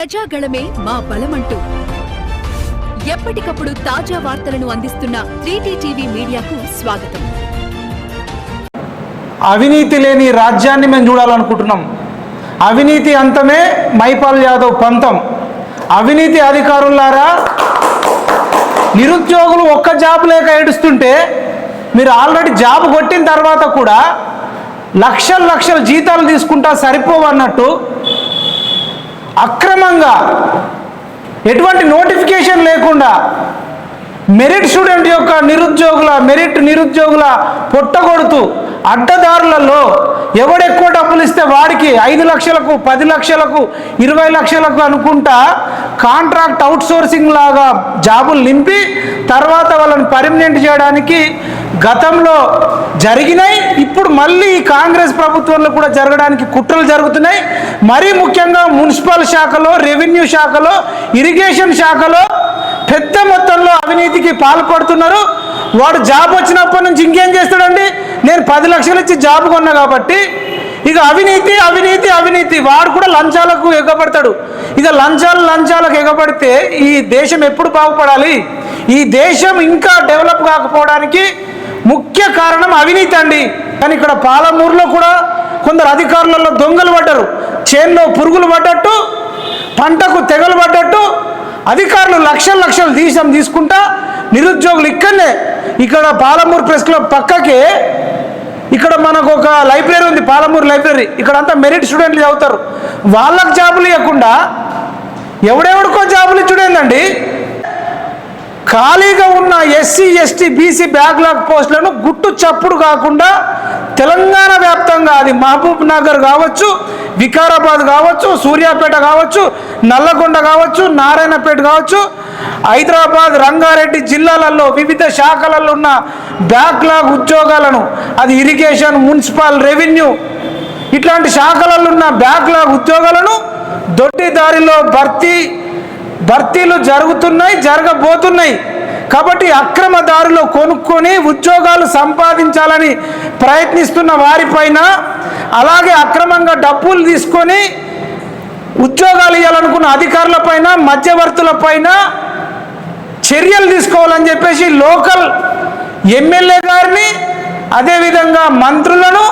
ప్రజాగళమే మా బలమంటూ. ఎప్పటికప్పుడు తాజా వార్తలను అందిస్తున్న త్రీటీ టీవీ మీడియాకు స్వాగతం. అవినీతి లేని రాజ్యాన్ని మేము చూడాలనుకుంటున్నాం. అవినీతి అంతమే మైపాల్ యాదవ్ పంతం. అవినీతి అధికారులారా నిరుద్యోగులు ఒక్క జాబ్ లేక ఏడుస్తుంటే మీరు ఆల్రెడీ జాబ్ కొట్టిన తర్వాత కూడా లక్షల లక్షల జీతాలు తీసుకుంటా సరిపోవు అన్నట్టు అక్రమంగా. ఎటువంటి నోటిఫికేషన్ లేకుండా మెరిట్ స్టూడెంట్ యొక్క నిరుద్యోగుల మెరిట్ నిరుద్యోగుల పొట్టగొడుతూ అడ్డదారులలో ఎవడెక్కువ డబ్బులు ఇస్తే వాడికి ఐదు లక్షలకు పది లక్షలకు ఇరవై లక్షలకు అనుకుంటా కాంట్రాక్ట్ అవుట్ సోర్సింగ్ లాగా జాబులు నింపి తర్వాత వాళ్ళని పర్మనెంట్ చేయడానికి గతంలో జరిగినాయి ఇప్పుడు మళ్ళీ ఈ కాంగ్రెస్ ప్రభుత్వంలో కూడా జరగడానికి కుట్రలు జరుగుతున్నాయి. మరీ ముఖ్యంగా మున్సిపల్ శాఖలో రెవెన్యూ శాఖలో ఇరిగేషన్ శాఖలో పెద్ద మొత్తంలో అవినీతికి పాల్పడుతున్నారు. వాడు జాబ్ వచ్చినప్పటి నుంచి ఇంకేం చేస్తాడండి? నేను పది లక్షలు ఇచ్చి జాబ్ కొన్నా కాబట్టి ఇక అవినీతి అవినీతి అవినీతి. వాడు కూడా లంచాలకు ఎగబడతాడు. ఇక లంచాలు లంచాలకు ఎగబడితే ఈ దేశం ఎప్పుడు బాగుపడాలి? ఈ దేశం ఇంకా డెవలప్ కాకపోవడానికి ముఖ్య కారణం అవినీతి అండి. కానీ ఇక్కడ పాలమూరులో కూడా కొందరు అధికారులలో దొంగలు పడ్డారు. చేన్లో పురుగులు పడ్డట్టు పంటకు తెగలు పడ్డట్టు అధికారులు లక్షల లక్షలు తీసాం తీసుకుంటా నిరుద్యోగులు ఇక్కడనే ఇక్కడ పాలమూరు ప్రెస్ క్లబ్ పక్కకే ఇక్కడ మనకు ఒక లైబ్రరీ ఉంది పాలమూరు లైబ్రరీ. ఇక్కడ అంతా మెరిట్ స్టూడెంట్లు చదువుతారు. వాళ్ళకు జాబులు ఇవ్వకుండా ఎవడెవడికో జాబులు ఇచ్చుడేందండి? ఖాళీగా ఉన్న ఎస్సీ ఎస్టీ బీసీ బ్యాక్లాగ్ పోస్టులను గుట్టు చప్పుడు కాకుండా తెలంగాణ వ్యాప్తంగా అది మహబూబ్ నగర్ కావచ్చు వికారాబాద్ కావచ్చు సూర్యాపేట కావచ్చు నల్లగొండ కావచ్చు నారాయణపేట కావచ్చు హైదరాబాద్ రంగారెడ్డి జిల్లాలలో వివిధ శాఖలలో ఉన్న బ్యాక్లాగ్ ఉద్యోగాలను అది ఇరిగేషన్ మున్సిపల్ రెవెన్యూ ఇట్లాంటి శాఖలలో ఉన్న బ్యాక్లాగ్ ఉద్యోగాలను దొడ్డి దారిలో భర్తీ భర్తీలు జరుగుతున్నాయి జరగబోతున్నాయి. కాబట్టి అక్రమ దారిలో కొనుక్కొని ఉద్యోగాలు సంపాదించాలని ప్రయత్నిస్తున్న వారిపైన అలాగే అక్రమంగా డబ్బులు తీసుకొని ఉద్యోగాలు ఇవ్వాలనుకున్న అధికారులపైన మధ్యవర్తులపైన చర్యలు తీసుకోవాలని చెప్పేసి లోకల్ ఎమ్మెల్యే గారిని అదేవిధంగా మంత్రులను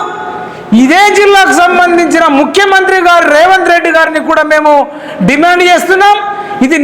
ఇదే జిల్లాకు సంబంధించిన ముఖ్యమంత్రి గారు రేవంత్ రెడ్డి గారిని కూడా మేము డిమాండ్ చేస్తున్నాం. ఇది